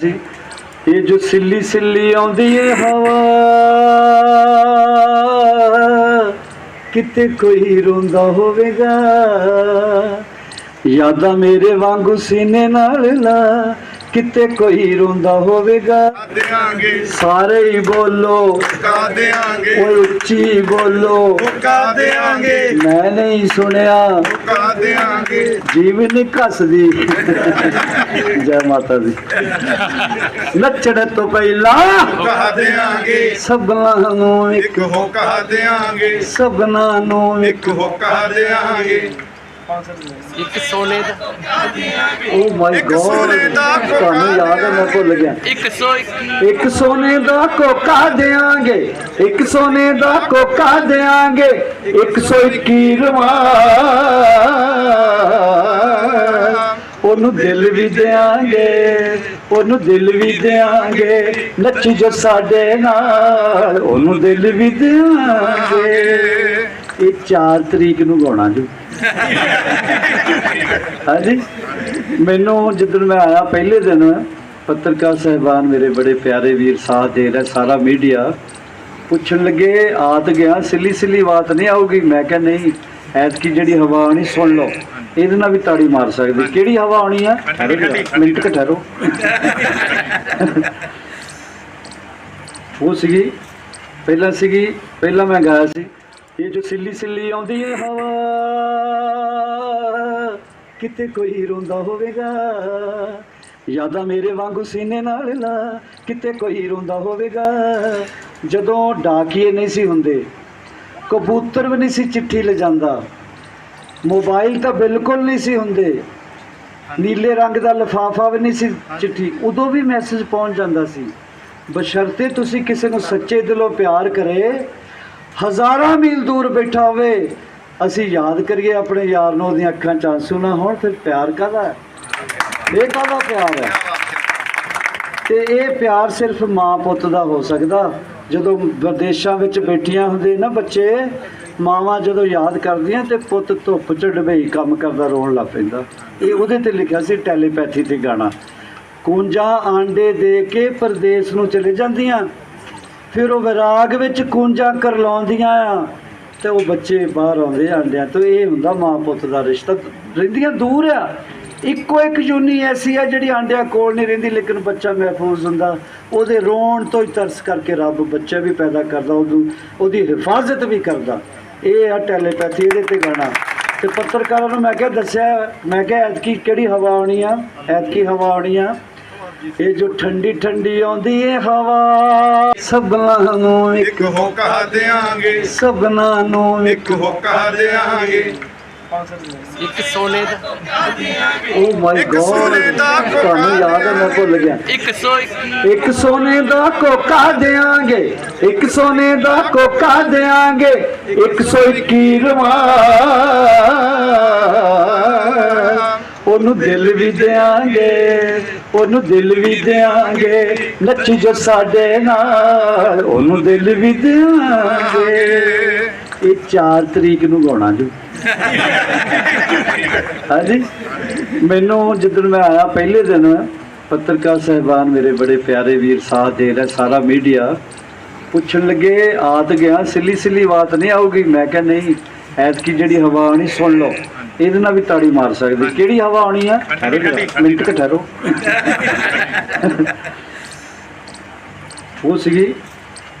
ਸੀ ਇਹ ਜੋ ਸਿੱਲੀ ਸਿੱਲੀ ਆਉਂਦੀ ਏ ਹਵਾ, ਕਿਤੇ ਕੋਈ ਰੋਂਦਾ ਹੋਵੇਗਾ? ਯਾਦਾਂ ਮੇਰੇ ਵਾਂਗੂ ਸੀਨੇ ਨਾਲ ਲਾ ਕਿਤੇ ਕੋਈ ਰੋਂਦਾ ਹੋਵੇਗਾ? ਦੇਾਂਗੇ ਸਾਰੇ ਹੀ ਬੋਲੋ। ਕਾ ਦੇਾਂਗੇ ਓਏ ਉੱਚੀ ਬੋਲੋ। ਕਾ ਦੇਾਂਗੇ ਮੈਂ ਨਹੀਂ ਸੁਣਿਆ। ਕਾ ਦੇਾਂਗੇ ਜੀਵ ਨਹੀਂ ਕੱਸਦੀ। ਜੈ ਮਾਤਾ ਦੀ। ਨੱਚਣ ਤੋਂ ਪਹਿਲਾਂ ਕਾ ਦੇਾਂਗੇ ਸਭਨਾਂ ਨੂੰ ਇੱਕ ਹੋ ਕਾ ਦੇਾਂਗੇ ਸਭਨਾਂ ਨੂੰ ਇੱਕ ਹੋ ਕਾ ਦੇਾਂਗੇ ਇੱਕ ਸੋਨੇ ਦਾ ਓ ਮਾਈ ਇੱਕ ਗੋਡ ਸੋਨੇ ਦਾ ਕੋਕਾ ਤੁਹਾਨੂੰ ਯਾਦ ਹੈ ਮੈਂ ਭੁੱਲ ਗਿਆ। 121 ਇੱਕ ਸੋਨੇ ਦਾ ਕੋਕਾ ਦੇਾਂਗੇ ਇੱਕ ਸੋਨੇ ਦਾ ਕੋਕਾ ਦੇਾਂਗੇ 121 ਰਵਾ ਉਹਨੂੰ ਦਿਲ ਵੀ ਦੇਾਂਗੇ ਉਹਨੂੰ ਦਿਲ ਵੀ ਦੇਾਂਗੇ ਨੱਚ ਜੋ ਸਾਡੇ ਨਾਲ ਉਹਨੂੰ ਦਿਲ ਵੀ ਦੇਾਂਗੇ ਇਹ 4 ਤਰੀਕ ਨੂੰ ਗਾਉਣਾ ਜੀ। ਹਾਂਜੀ। ਮੈਨੂੰ ਜਦੋਂ ਮੈਂ ਆਇਆ ਪਹਿਲੇ ਦਿਨ ਪੱਤਰਕਾਰ ਸਹਿਬਾਨ ਮੇਰੇ ਬੜੇ ਪਿਆਰੇ ਵੀਰ ਸਾਥ ਦੇ ਰਿਹਾ ਸਾਰਾ ਮੀਡੀਆ ਪੁੱਛਣ ਲੱਗੇ ਆਤ ਗਿਆ ਸਿੱਲੀ ਸਿੱਲੀ ਬਾਤ ਨਹੀਂ ਆਊਗੀ। ਮੈਂ ਕਿਹਾ ਨਹੀਂ ਐਤਕੀ ਜਿਹੜੀ ਹਵਾ ਆਉਣੀ ਸੁਣ ਲਓ। ਇਹਦੇ ਨਾਲ ਵੀ ਤਾੜੀ ਮਾਰ ਸਕਦੇ। ਕਿਹੜੀ ਹਵਾ ਆਉਣੀ ਆ? ਮਿੰਟ ਕੁ ਠਹਿਰੋ। ਉਹ ਸੀਗੀ ਪਹਿਲਾਂ ਸੀਗੀ ਪਹਿਲਾਂ ਮੈਂ ਗਾਇਆ ਸੀ। ਇਹ ਜੋ ਸਿੱਲੀ ਸਿੱਲੀ ਆਉਂਦੀ ਏ ਹਵਾ ਕਿਤੇ ਕੋਈ ਰੋਂਦਾ ਹੋਵੇਗਾ? ਯਾਦਾਂ ਮੇਰੇ ਵਾਂਗੂ ਸੀਨੇ ਨਾਲ ਲਾ ਕਿਤੇ ਕੋਈ ਰੋਂਦਾ ਹੋਵੇਗਾ? ਜਦੋਂ ਡਾਕੀਏ ਨਹੀਂ ਸੀ ਹੁੰਦੇ ਕਬੂਤਰ ਵੀ ਨਹੀਂ ਸੀ ਚਿੱਠੀ ਲਿਜਾਂਦਾ ਮੋਬਾਈਲ ਤਾਂ ਬਿਲਕੁਲ ਨਹੀਂ ਸੀ ਹੁੰਦੇ ਨੀਲੇ ਰੰਗ ਦਾ ਲਿਫਾਫਾ ਵੀ ਨਹੀਂ ਸੀ ਚਿੱਠੀ ਉਦੋਂ ਵੀ ਮੈਸੇਜ ਪਹੁੰਚ ਜਾਂਦਾ ਸੀ। ਬਸ਼ਰਤੇ ਤੁਸੀਂ ਕਿਸੇ ਨੂੰ ਸੱਚੇ ਦਿਲੋਂ ਪਿਆਰ ਕਰੇ ਹਜ਼ਾਰਾਂ ਮੀਲ ਦੂਰ ਬੈਠਾ ਹੋਵੇ। ਅਸੀਂ ਯਾਦ ਕਰੀਏ ਆਪਣੇ ਯਾਰ ਨੂੰ ਉਹਦੀਆਂ ਅੱਖਾਂ 'ਚ ਆਂਸੂ ਨਾ ਹੋਣ, ਫਿਰ ਪਿਆਰ ਕਾਹਦਾ ਹੈ? ਇਹ ਕਾਹਦਾ ਪਿਆਰ ਹੈ? ਤੇ ਇਹ ਪਿਆਰ ਸਿਰਫ ਮਾਂ ਪੁੱਤ ਦਾ ਹੋ ਸਕਦਾ। ਜਦੋਂ ਵਿਦੇਸ਼ਾਂ ਵਿੱਚ ਬੈਠੀਆਂ ਹੁੰਦੇ ਨਾ ਬੱਚੇ, ਮਾਵਾਂ ਜਦੋਂ ਯਾਦ ਕਰਦੀਆਂ ਤੇ ਪੁੱਤ ਧੁੱਪ ਚ ਡਬਈ ਕੰਮ ਕਰਦਾ, ਰੋਣ ਲੱਗ ਪੈਂਦਾ। ਇਹ ਉਹਦੇ ਤੇ ਲਿਖਿਆ ਸੀ, ਟੈਲੀਪੈਥੀ ਤੇ ਗਾਣਾ। ਕੂੰਜਾਂ ਆਂਡੇ ਦੇ ਕੇ ਪਰਦੇਸ ਨੂੰ ਚਲੇ ਜਾਂਦੀਆਂ। ਫਿਰ ਉਹ ਵਿਰਾਗ ਵਿੱਚ ਕੂੰਜਾਂ ਕਰਲਾਉਂਦੀਆਂ ਆ ਤੇ ਉਹ ਬੱਚੇ ਬਾਹਰ ਆਉਂਦੇ ਆਂਡਿਆਂ ਤੋਂ ਇਹ ਹੁੰਦਾ ਮਾਂ ਪੁੱਤ ਦਾ ਰਿਸ਼ਤਾ। ਰਹਿੰਦੀਆਂ ਦੂਰ ਆ। ਇੱਕੋ ਇੱਕ ਯੂਨੀ ਐਸੀ ਆ ਜਿਹੜੀ ਆਂਡਿਆਂ ਕੋਲ ਨਹੀਂ ਰਹਿੰਦੀ, ਲੇਕਿਨ ਬੱਚਾ ਮਹਿਫੂਜ਼ ਹੁੰਦਾ। ਉਹਦੇ ਰੋਣ ਤੋਂ ਹੀ ਤਰਸ ਕਰਕੇ ਰੱਬ ਬੱਚਾ ਵੀ ਪੈਦਾ ਕਰਦਾ ਉਹਦੀ ਹਿਫਾਜ਼ਤ ਵੀ ਕਰਦਾ। ਇਹ ਆ ਟੈਲੀਪੈਥੀ, ਇਹਦੇ ਤੇ ਗਾਣਾ। ਤੇ ਪੱਤਰਕਾਰਾਂ ਨੂੰ ਮੈਂ ਕਿਹਾ, ਦੱਸਿਆ, ਮੈਂ ਕਿਹਾ, ਐਤਕੀ ਕਿਹੜੀ ਹਵਾ ਆਉਣੀ ਆ? ਐਤਕੀ ਹਵਾ ਆਉਣੀ ਆ? ਇਹ ਜੋ ਠੰਡੀ ਠੰਡੀ ਆਉਂਦੀ ਏ ਹਵਾ ਸਭਨਾਂ ਨੂੰ ਇੱਕ ਹੋ ਕਾ ਦੇਾਂਗੇ ਸਭਨਾਂ ਨੂੰ ਇੱਕ ਹੋ ਕਾ ਦੇਾਂਗੇ ਇੱਕ ਸੋਨੇ ਦਾ। ਓ ਮਾਈ ਇੱਕ ਗੋਡ ਸੋਨੇ ਦਾ ਕੋਕਾ ਤੁਹਾਨੂੰ ਯਾਦ ਹੈ ਮੈਂ ਭੁੱਲ ਗਿਆ। 121 ਇੱਕ। ਸੋਨੇ ਦਾ ਕੋਕਾ ਦੇਾਂਗੇ ਇੱਕ ਸੋਨੇ ਦਾ ਕੋਕਾ ਦੇਾਂਗੇ 121 ਰਵਾ ਉਹਨੂੰ ਦਿਲ ਵੀ ਦੇਾਂਗੇ ਉਹਨੂੰ ਦਿਲ ਵੀ ਦੇਾਂਗੇ ਨੱਚ ਜੋ ਸਾਡੇ ਨਾਲ, ਉਹਨੂੰ ਦਿਲ ਵੀ ਦੇਾਂਗੇ ਇਹ 4 ਤਰੀਕ ਨੂੰ ਗਾਉਣਾ ਜੀ। ਹਾਂਜੀ। ਮੈਨੂੰ ਜਦੋਂ ਮੈਂ ਆਇਆ ਪਹਿਲੇ ਦਿਨ, ਪੱਤਰਕਾਰ ਸਹਿਬਾਨ ਮੇਰੇ ਬੜੇ ਪਿਆਰੇ ਵੀਰ ਸਾਥ ਦੇ ਰਿਹਾ, ਸਾਰਾ ਮੀਡੀਆ, ਪੁੱਛਣ ਲੱਗੇ ਆਤ ਗਿਆ ਸਿੱਲੀ ਸਿੱਲੀ ਬਾਤ ਨਹੀਂ ਆਊਗੀ। ਮੈਂ ਕਿਹਾ, ਨਹੀਂ ਐਤਕੀ ਜਿਹੜੀ ਹਵਾ ਆਉਣੀ ਸੁਣ ਲਓ। ਇਹਦੇ ਨਾਲ ਵੀ ਤਾੜੀ ਮਾਰ ਸਕਦੇ। ਕਿਹੜੀ ਹਵਾ ਆਉਣੀ ਆ? ਮਿੰਟ ਕੁ ਠਹਿਰੋ। ਉਹ ਸੀਗੀ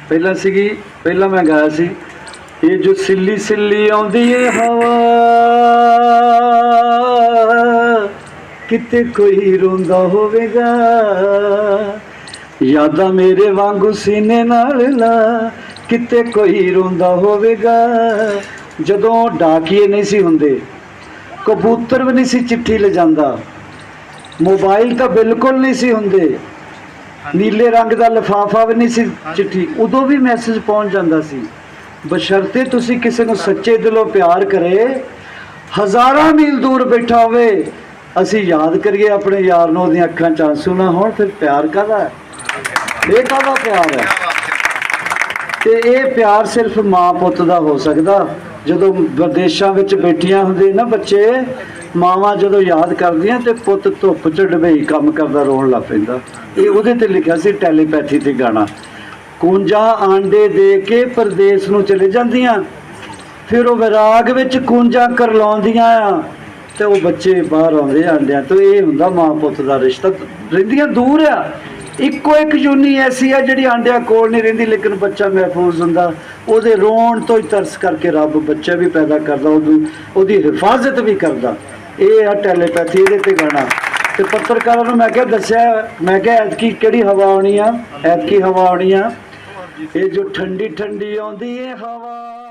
ਪਹਿਲਾਂ ਸੀਗੀ ਪਹਿਲਾਂ ਮੈਂ ਗਾਇਆ ਸੀ ਇਹ ਜੋ ਸਿੱਲੀ ਸਿੱਲੀ ਆਉਂਦੀ ਏ ਹਵਾ ਕਿਤੇ ਕੋਈ ਰੋਂਦਾ ਹੋਵੇਗਾ। ਯਾਦਾਂ ਮੇਰੇ ਵਾਂਗੂ ਸੀਨੇ ਨਾਲ ਲਾ ਕਿਤੇ ਕੋਈ ਰੋਂਦਾ ਹੋਵੇਗਾ। ਜਦੋਂ ਡਾਕੀਏ ਨਹੀਂ ਸੀ ਹੁੰਦੇ ਕਬੂਤਰ ਵੀ ਨਹੀਂ ਸੀ ਚਿੱਠੀ ਲਿਜਾਂਦਾ ਮੋਬਾਈਲ ਤਾਂ ਬਿਲਕੁਲ ਨਹੀਂ ਸੀ ਹੁੰਦੇ ਨੀਲੇ ਰੰਗ ਦਾ ਲਿਫਾਫਾ ਵੀ ਨਹੀਂ ਸੀ ਚਿੱਠੀ ਉਦੋਂ ਵੀ ਮੈਸੇਜ ਪਹੁੰਚ ਜਾਂਦਾ ਸੀ ਬਸ਼ਰਤੇ ਤੁਸੀਂ ਕਿਸੇ ਨੂੰ ਸੱਚੇ ਦਿਲੋਂ ਪਿਆਰ ਕਰੇ ਹਜ਼ਾਰਾਂ ਮੀਲ ਦੂਰ ਬੈਠਾ ਹੋਵੇ ਅਸੀਂ ਯਾਦ ਕਰੀਏ ਆਪਣੇ ਯਾਰ ਨੂੰ ਉਹਦੀਆਂ ਅੱਖਾਂ 'ਚ ਆਂਸੂ ਨਾ ਹੋਣ ਫਿਰ ਪਿਆਰ ਕਾਹਦਾ ਹੈ? ਇਹ ਕਾਹਦਾ ਪਿਆਰ ਹੈ। ਤੇ ਇਹ ਪਿਆਰ ਸਿਰਫ ਮਾਂ ਪੁੱਤ ਦਾ ਹੋ ਸਕਦਾ। ਜਦੋਂ ਵਿਦੇਸ਼ਾਂ ਵਿੱਚ ਬੈਠੀਆਂ ਹੁੰਦੇ ਨਾ ਬੱਚੇ, ਮਾਵਾਂ ਜਦੋਂ ਯਾਦ ਕਰਦੀਆਂ ਤੇ ਪੁੱਤ ਧੁੱਪ ਚ ਡਬਈ ਕੰਮ ਕਰਦਾ, ਰੋਣ ਲੱਗ ਪੈਂਦਾ। ਇਹ ਉਹਦੇ ਤੇ ਲਿਖਿਆ ਸੀ ਟੈਲੀਪੈਥੀ ਤੇ ਗਾਣਾ। ਕੁੰਜਾ ਆਂਡੇ ਦੇ ਕੇ ਪਰਦੇਸ ਨੂੰ ਚਲੇ ਜਾਂਦੀਆਂ। ਫਿਰ ਉਹ ਵਿਰਾਗ ਵਿੱਚ ਕੁੰਜਾ ਕਰਲਾਉਂਦੀਆਂ ਆ ਤੇ ਉਹ ਬੱਚੇ ਬਾਹਰ ਆਉਂਦੇ ਆ ਆਂਡਿਆਂ ਤੋਂ। ਇਹ ਹੁੰਦਾ ਮਾਂ ਪੁੱਤ ਦਾ ਰਿਸ਼ਤਾ। ਰਹਿੰਦੀਆਂ ਦੂਰ ਆ। ਇੱਕੋ ਇੱਕ ਯੂਨੀ ਐਸੀ ਆ ਜਿਹੜੀ ਆਂਡਿਆਂ ਕੋਲ ਨਹੀਂ ਰਹਿੰਦੀ, ਲੇਕਿਨ ਬੱਚਾ ਮਹਿਫੂਜ਼ ਹੁੰਦਾ। ਉਹਦੇ ਰੋਣ ਤੋਂ ਹੀ ਤਰਸ ਕਰਕੇ ਰੱਬ ਬੱਚਾ ਵੀ ਪੈਦਾ ਕਰਦਾ, ਉਹਦੀ ਉਹਦੀ ਹਿਫਾਜ਼ਤ ਵੀ ਕਰਦਾ। ਇਹ ਆ ਟੈਲੀਪੈਥੀ, ਇਹਦੇ ਤੇ ਗਾਣਾ। ਤੇ ਪੱਤਰਕਾਰਾਂ ਨੂੰ ਮੈਂ ਕਿਹਾ, ਦੱਸਿਆ, ਮੈਂ ਕਿਹਾ, ਐਤਕੀ ਕਿਹੜੀ ਹਵਾ ਆਉਣੀ ਆ? ਐਤਕੀ ਹਵਾ ਆਉਣੀ ਆ? ਇਹ ਜੋ ਠੰਡੀ ਠੰਡੀ ਆਉਂਦੀ ਏ ਹਵਾ।